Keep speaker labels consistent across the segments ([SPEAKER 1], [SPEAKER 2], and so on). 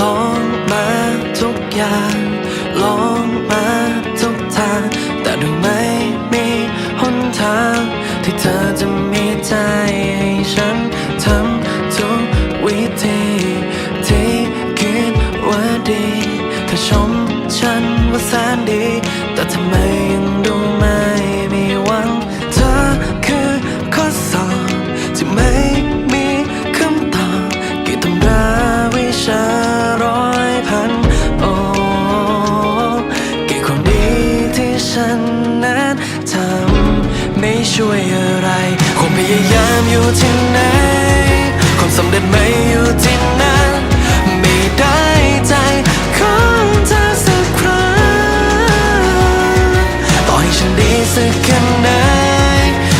[SPEAKER 1] ลองมาทุกอย่าง ลองมาทุกทาง แต่ดูไม่มีหนทาง ที่เธอจะมีใจให้ฉันทำทุกวิธีที่คิดว่าดี เธอชมฉันว่าแสนดี แต่ทำไมยังดูไม่ ไม่ช่วยอะไรความพยายามอยู่ที่ไหนความสำเร็จไม่อยู่ที่นั้นไม่ได้ใจของเธอสักครั้งต่อให้ฉันดีสักแค่ไหน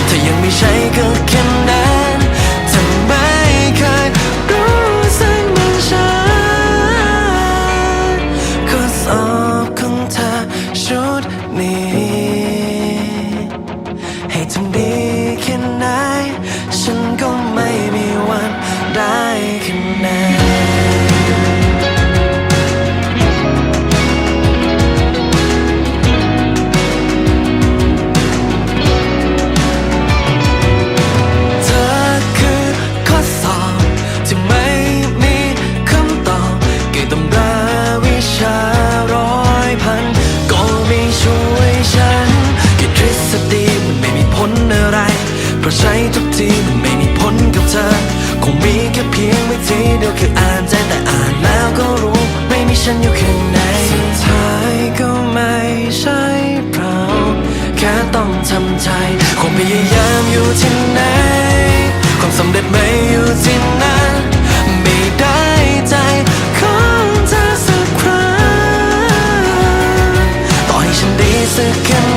[SPEAKER 1] ถ้ายังไม่ใช่ก็แค่นั้นเธอไม่เคยรู้สึกเหมือนฉันข้อสอบของเธอชุดนี้ ผลอะไรเพราะใช้ทุกทีมันไม่มีผลกับเธอ คงมีแค่เพียงไม่ทีเดียวคืออ่านใจแต่อ่านแล้วก็รู้ไม่มีฉันอยู่ข้างในสุดท้ายก็ไม่ใช่เราแค่ต้องทำใจคงพยายามอยู่ที่ไหนความสำเร็จไม่อยู่ที่นั่นไม่ได้ใจของเธอสักครั้งต่อให้ฉันดีสักแค่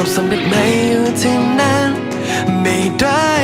[SPEAKER 1] ความสำเร็จไม่อยู่ที่นั้น ไม่ได้